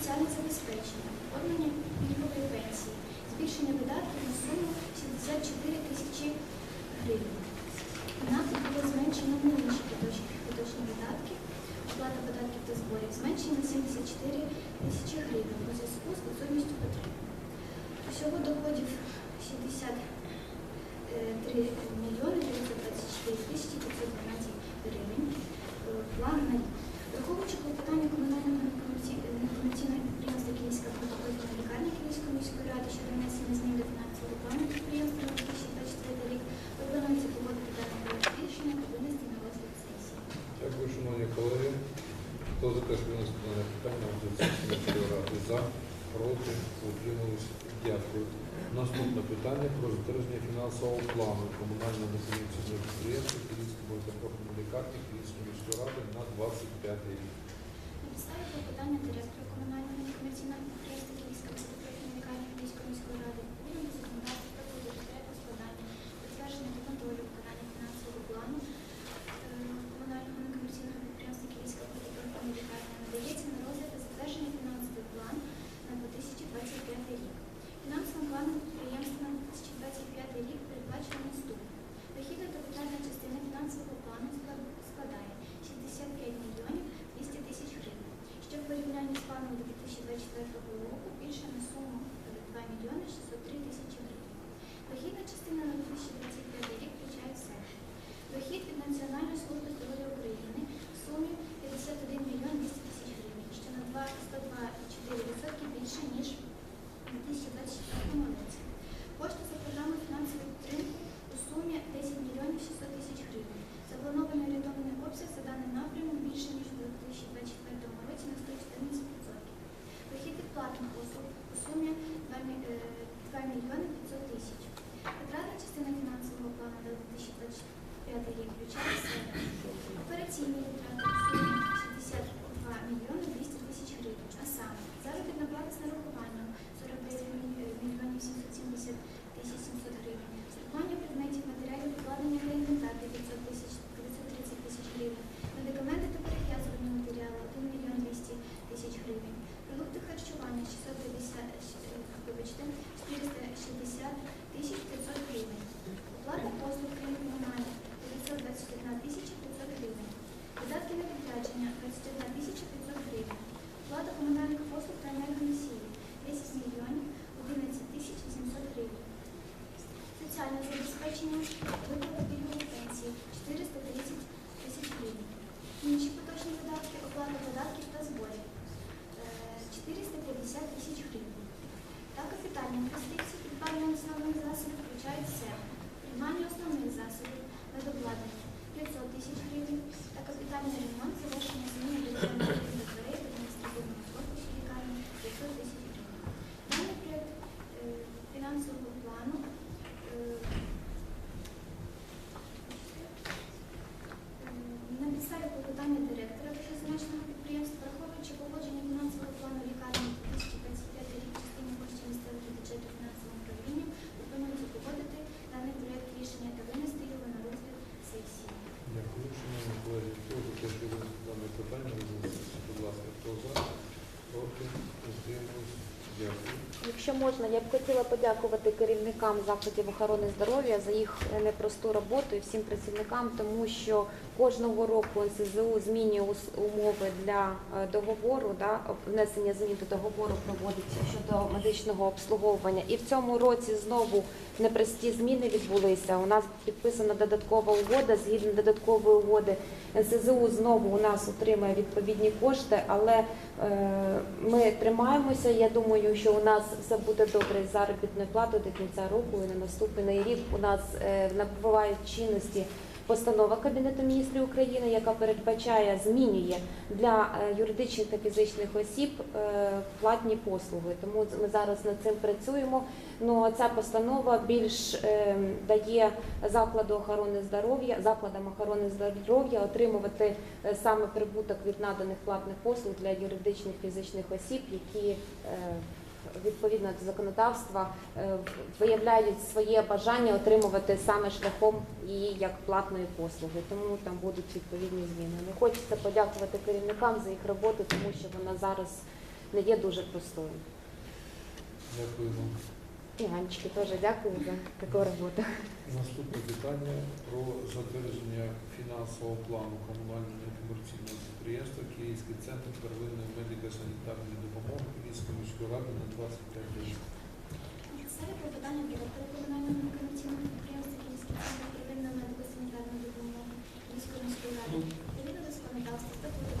соціальне забезпечення, оформлення пільгової пенсії, збільшення видатків на суму 74 тисячі гривень. Надто було зменшено на інші поточні, видатки, оплата податків та зборів зменшені на 74 тисячі гривень у зв'язку з відсутністю потреб. Всього доходів 63 мільйони 924 тисячі 512 гривень. Е, План на. Враховуючи клопотання комунального некомерці- підприємства Київська протипольна лікарня Київської міської ради щодо внесення змін до фінансового плану підприємства на 2024 рік, пропонується погодити даний проект рішення та винести на розгляд сесії. Дякую, шановні колеги. Хто за те, що винести дане питання, міської ради за, проти, утримались. Дякую. Наступне питання про затвердження фінансового плану комунального некомерційного підприємства Київської багатопрофільної лікарні Київської міської ради на 25 рік. Підставі клопотання директора комунального некомерційного підприємства Київська протипольна лікарня Київської міської ради, Якщо можна, я б хотіла подякувати керівникам закладів охорони здоров'я за їх непросту роботу і всім працівникам, тому що кожного року НСЗУ змінює умови для е, договору, да, внесення змін до договору проводиться щодо медичного обслуговування. І в цьому році знову непрості зміни відбулися. У нас підписана додаткова угода. Згідно додаткової угоди, НСЗУ знову у нас отримає відповідні кошти, але е, ми тримаємося. Я думаю, що у нас все буде добре з платою до кінця року і на наступний рік у нас е, набуває чинності постанова Кабінету міністрів України, яка передбачає, змінює для е, юридичних та фізичних осіб е, платні послуги. Тому ми зараз над цим працюємо. Ну ця постанова більш е, дає закладу охорони здоров'я, закладам охорони здоров'я отримувати е, саме прибуток від наданих платних послуг для юридичних фізичних осіб, які відповідно до законодавства е, виявляють своє бажання отримувати саме шляхом її як платної послуги. Тому там будуть відповідні зміни. Не хочеться подякувати керівникам за їх роботу, тому що вона зараз не є дуже простою. Дякую вам. І Ганечки теж дякую за таку роботу. Наступне питання про затвердження фінансового плану комунального некомерційного підприємства Київський центр первинної медико-санітарної допомоги Київської міської ради на 25 років. Це про питання директора комунального некомерційного підприємства Київський центр первинної медико-санітарної допомоги Київської міської ради. Відповідно до законодавства статуту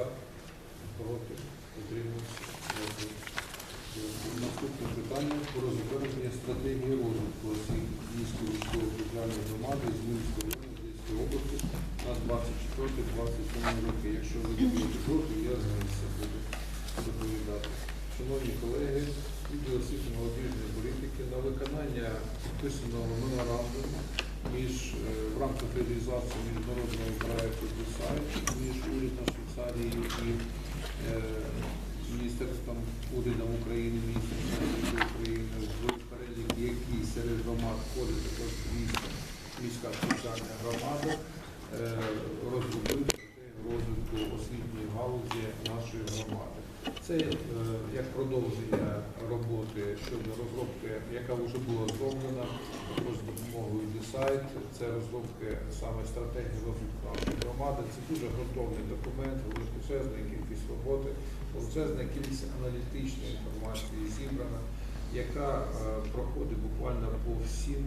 за, проти. Дякую. Наступне питання про затвердження стратегії розвитку Київської військової територіальної громади з Мінської району Одеської області на 24-27 роки. Якщо ви будете проти, я з місця буду доповідати. Шановні колеги, відділ освіти молодіжної політики на виконання підписаного меморандуму між е, в рамках реалізації міжнародного проекту «Десайт» між урядом Швейцарії і е, Міністерством урядом України, Міністерством України, в перелік який серед громад входить також міська, міська спеціальна громада, е, розробив розвитку освітньої галузі нашої громади. Це е, як продовження роботи щодо розробки, яка вже була зроблена з допомогою Десайт. Це розробки саме стратегії розвитку громади. Це дуже ґрунтовний документ, величезна кількість роботи, величезна кількість аналітичної інформації зібрана, яка е, проходить буквально по всім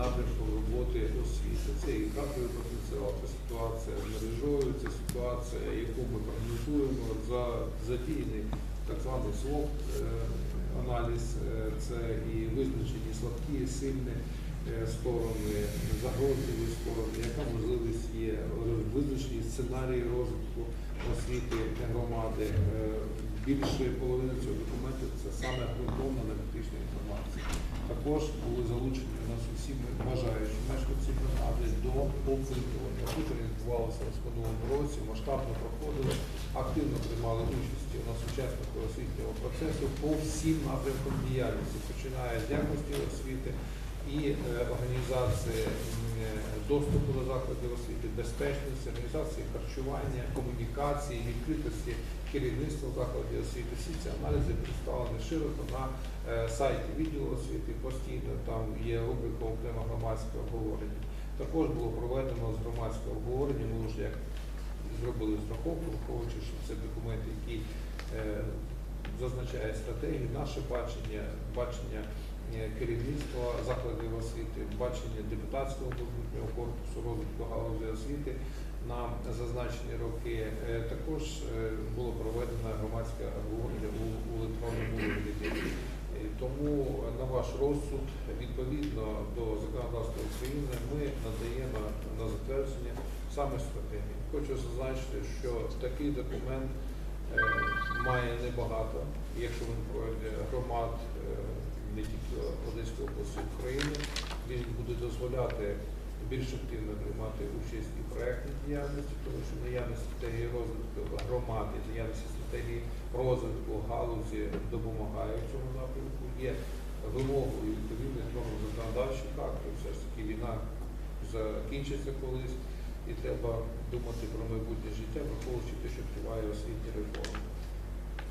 напрямкам роботи освіти. Це і кадровий потенціал, це ситуація з мережою, це ситуація, яку ми за задіяний так званий СВОП е, аналіз, е, це і визначені слабкі, сильні е, сторони, загрозливі сторони, яка можливість є визначені сценарії розвитку освіти громади. Більше половини цього документу це саме ґрунтовна аналітична інформація. Також були залучені у нас усі бажаючі мешканці громади до опитування. Опитування відбувалося в минулому році, масштабно проходили, активно приймали участь у нас учасники освітнього процесу по всім напрямкам діяльності, починає з якості освіти, і е, організації е, доступу до закладів освіти, безпечності, організації харчування, комунікації, відкритості керівництва закладів освіти. Всі ці аналізи представлені широко на е, сайті відділу освіти. Постійно там є рубрика окремо громадське обговорення. Також було проведено з громадського обговорення. Ми вже як зробили страховку, враховуючи, що це документ, який зазначає стратегію, наше бачення, бачення керівництва закладів освіти, бачення депутатського майбутнього корпусу розвитку галузі освіти на зазначені роки. Е, Також е, було проведено громадське обговорення у, електронному вигляді. Е, Тому на ваш розсуд, відповідно до законодавства України, ми надаємо на затвердження саме стратегію. Хочу зазначити, що такий документ е, має небагато, якщо він пройде громад е, не тільки Одеської області України, він буде дозволяти більш активно приймати участь і в проектній діяльності, тому що наявність стратегії розвитку громади, наявність стратегії розвитку галузі допомагає в цьому напрямку. Є вимогою відповідних норм законодавчих актів. Все ж таки війна закінчиться колись, і треба думати про майбутнє життя, враховуючи те, що триває освітні реформи.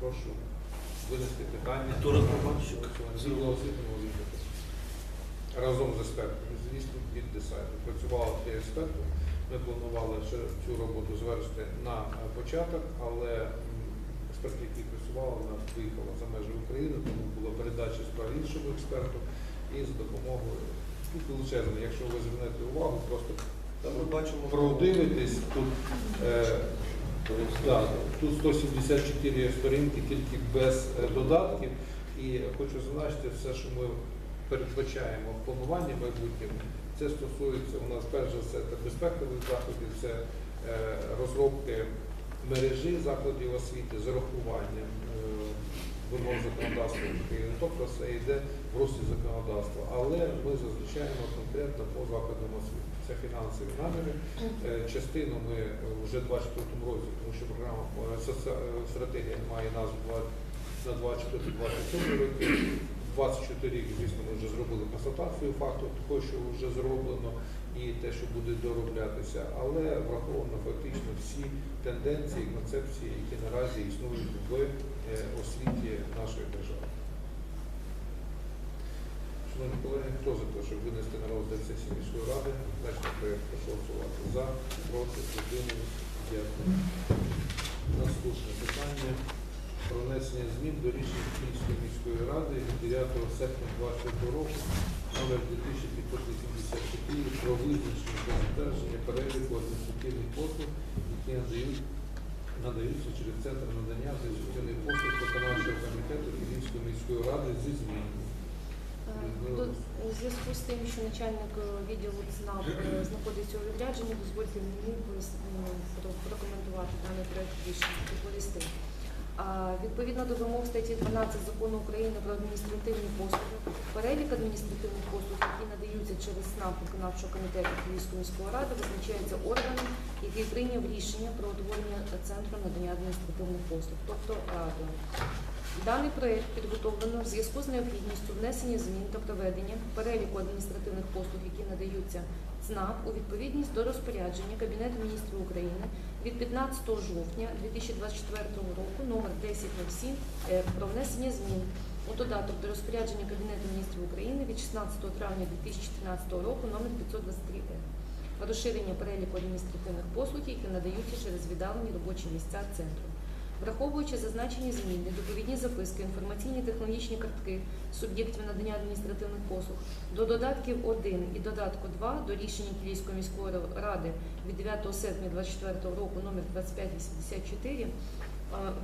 Прошу винести питання. Разом з експертами, звісно, від десайту. Працювало три експерти. Ми планували ще цю роботу звершити на початок, але експерт, який працював, вона виїхала за межі України, тому була передача справ іншому експерту і за допомогою тут величезно, якщо ви звернете увагу, просто Та ми бачимо продивитесь тут. Е, так, тут 174 сторінки тільки без е, додатків. І хочу зазначити, все, що ми передбачаємо в плануванні майбутньому, це стосується у нас перш за все це безпекових заходів, це е, розробки мережі закладів освіти з урахуванням е, вимог законодавства України. Тобто все йде в руслі законодавства. Але ми зазначаємо конкретно по закладам освіти. Це фінансові наміри. Е, Частину ми е, вже в 24 році, тому що програма е, стратегія має назву на 24-27 роки. 24 рік, звісно, ми вже зробили констатацію факту того, що вже зроблено, і те, що буде дороблятися, але враховано фактично всі тенденції, концепції, які наразі існують в освіті нашої держави. Шановні колеги, хто за те, щоб винести на розгляд сесії міської ради, значить проєкт прошу голосувати за, проти, утримались. Дякую. Наступне питання про внесення змін до рішення Київської міської ради від 9 серпня 2020 року номер 2584 про визначення та затвердження переліку адміністративних послуг, які надають надаються через центр надання адміністративних послуг виконавчого комітету Київської міської ради зі змінами. Е, У зв'язку з тим, що начальник е, відділу ЦНАП е, знаходиться у відрядженні, дозвольте мені прокоментувати даний проект рішення, доповісти. Відповідно до вимог статті 12 закону України про адміністративні послуги, перелік адміністративних послуг, які надаються через СНАП виконавчого комітету Київської міської ради, визначається органом, який прийняв рішення про утворення центру надання адміністративних послуг, тобто радою. Даний проект підготовлено в зв'язку з необхідністю внесення змін та проведення переліку адміністративних послуг, які надаються ЦНАП у відповідність до розпорядження Кабінету міністрів України від 15 жовтня 2024 року номер 1007 е, про внесення змін у додаток до розпорядження Кабінету міністрів України від 16 травня 2014 року номер 523 е розширення переліку адміністративних послуг, які надаються через віддалені робочі місця центру. Враховуючи зазначені зміни, доповідні записки, інформаційні технологічні картки суб'єктів надання адміністративних послуг до додатків 1 і додатку 2 до рішення Київської міської ради від 9 серпня 2024 року номер 2584 е,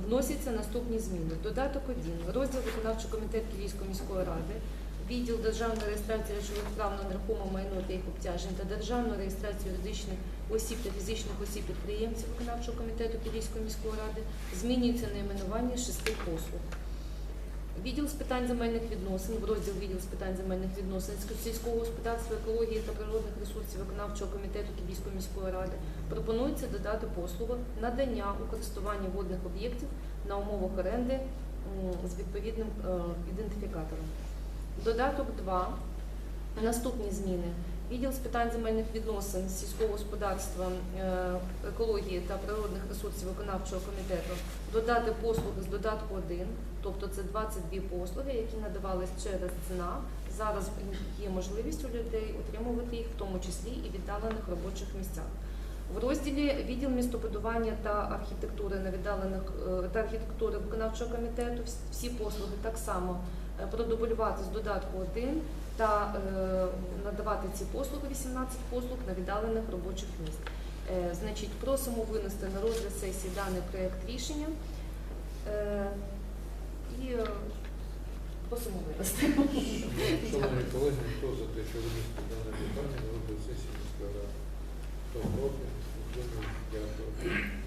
вносяться наступні зміни. Додаток 1. Розділ виконавчий комітет Київської міської ради Відділ державної реєстрації речових прав на нерухоме майно та їх обтяжень та державної реєстрації юридичних осіб та фізичних осіб підприємців виконавчого комітету Київської міської ради змінюється найменування шести послуг. Відділ з питань земельних відносин, в розділ відділ з питань земельних відносин сільського господарства, екології та природних ресурсів виконавчого комітету Київської міської ради пропонується додати послугу надання у користування водних об'єктів на умовах оренди з відповідним е, ідентифікатором. Додаток 2 Наступні зміни. Відділ з питань земельних відносин, сільського господарства, е, екології та природних ресурсів виконавчого комітету додати послуги з додатку 1, тобто це 22 послуги, які надавались через ЦНА. Зараз є можливість у людей отримувати їх, в тому числі і віддалених робочих місцях. В розділі відділ містобудування та архітектури на віддалених е, та архітектури виконавчого комітету всі послуги так само продублювати з додатку 1 та е, надавати ці послуги 18 послуг на віддалених робочих місць. Е, Значить, просимо винести на розгляд сесії даний проєкт рішення е, і е, просимо винести. Шановні колеги, хто за те, що винести дане питання на розгляд сесії міської ради? Хто проти? Дякую.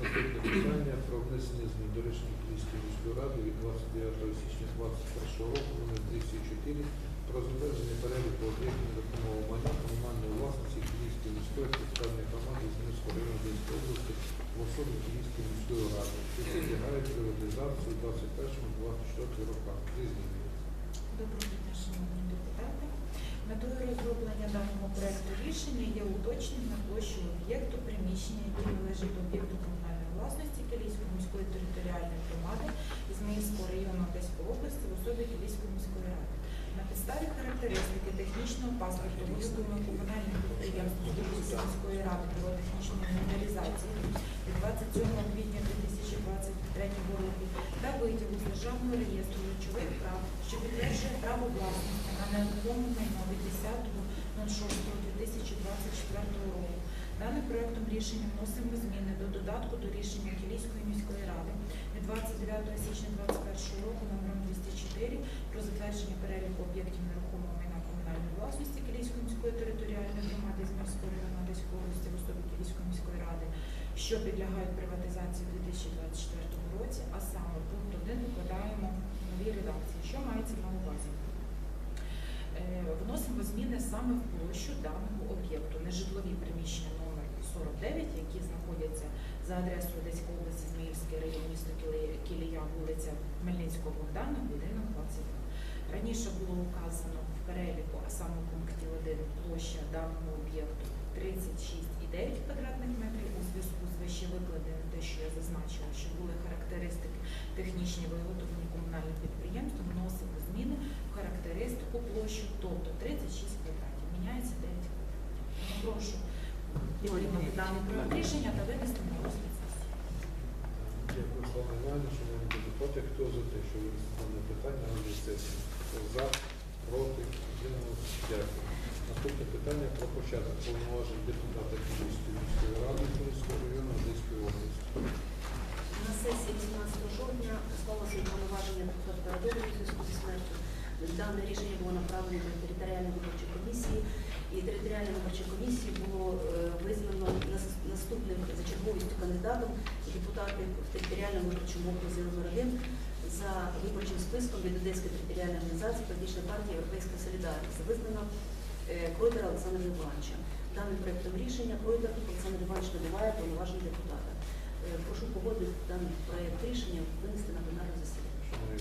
Наступне питання про внесення змін до рішення Київської міської ради від 29 січня 2021 року номер 204 про затвердження переліку об'єктів нерухомого майна комунальної власності Київської міської територіальної громади Змірського району Одеської області в особі Київської міської ради, що підлягають приватизації у 21-24 роках. Доброго дня, шановні депутати. Метою розроблення є уточнення площі об'єкту приміщення, яке належить до об'єкту комунальної власності Кілійської міської територіальної громади Ізмаїльського району Одеської області в особі Кілійської міської ради. На підставі характеристики технічного паспорту військового комунального підприємства міської ради технічної інвентаризації від 27 квітня 2023 року та виділу з державного реєстру речових прав, що підтверджує право власності на нерухоме майно від 10.06.2024 року. Даним проектом рішення вносимо зміни до додатку до рішення Кілійської міської ради від 29 січня 2021 року номером 204 про затвердження переліку об'єктів нерухомого майна комунальної власності Кілійської міської територіальної громади з міської району області в особі Кілійської міської ради, що підлягають приватизації у 2024 році, а саме пункт 1 викладаємо в новій редакції. Що мається на увазі? Е, Вносимо зміни саме в площу даного об'єкту. Нежитлові приміщення номер 49, які знаходяться за адресою Одеської області, Зміївський район, місто Кілія, вулиця Хмельницького Богдана, будинок 22. Раніше було указано в переліку, а саме в пункті 1 площа даного об'єкту 36,9 квадратних метрів у зв'язку з вище те, що я зазначила, що були характеристики технічні виготовлені комунальним підприємством, вносимо зміни характеристику площу, тобто 36 квадратів. Міняється 9 квадратів. Тому Прошу підтримати даний проект рішення та винести на розгляд сесії. Дякую, Слава Івановна, шановні депутати. Хто за те, що винести дане питання на розгляд сесії? Хто за, проти? Дякую. Наступне питання про початок повноважень депутата Київської міської ради Київського району Одеської області. На сесії 18 жовтня склалося повноваження депутата Радової зв'язку. Дане рішення було направлено до територіальної виборчої комісії, і територіальній виборчій комісії було е, визнано наступним за черговістю кандидатом депутати в територіальному виборчому окрузі номер 1 за виборчим списком від Одеської територіальної організації політичної партії Європейська Солідарність. Визнано е, Кройтера Олександра Івановича. Даним проектом рішення Кройтер Олександр Іванович набуває повноважень депутата. Е, Прошу погодити даний проект рішення винести на пленарне засідання.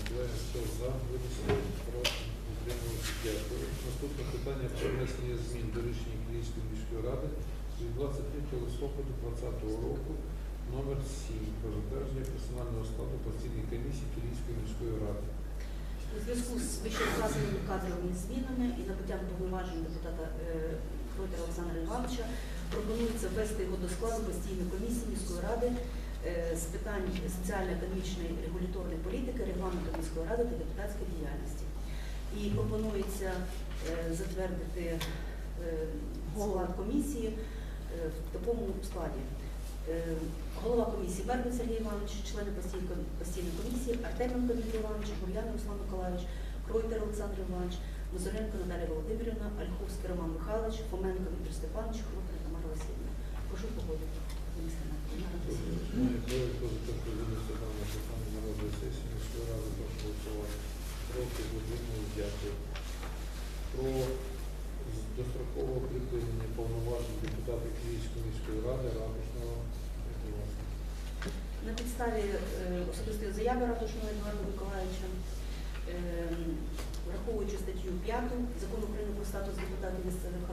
Колеги, хто за, винести, проти, утримуюсь? Дякую. Наступне питання про внесення змін до рішення Київської міської ради від 23 листопада 2020 року номер 7 про затвердження персонального складу постійної комісії Київської міської ради. У зв'язку з вищевказаними кадровими змінами і набуттям повноважень депутата е, Кройтера Олександра Івановича пропонується ввести його до складу постійної комісії міської ради з питань соціально-економічної регуляторної політики, регламенту міської ради та депутатської діяльності. І пропонується е, затвердити е, склад комісії е, в такому складі. Е, Голова комісії Беркут Сергій Іванович, члени постійної комісії Артеменко Дмитро Іванович, Гурлян Руслан Миколаївич, Кройтер Олександр Іванович, Музоренко Наталія Володимирівна, Ольховський Роман Михайлович, Фоменко Віктор Степанович, Хрупна Тамара Васильівна. Прошу погодити. Про дострокове припинення повноважень депутата Київської міської ради Радушного Миколаївна. На підставі особистої заяви Ратушного Едуарда Миколаївича ем, Враховуючи статтю 5 Закону України про статус депутатів місцевих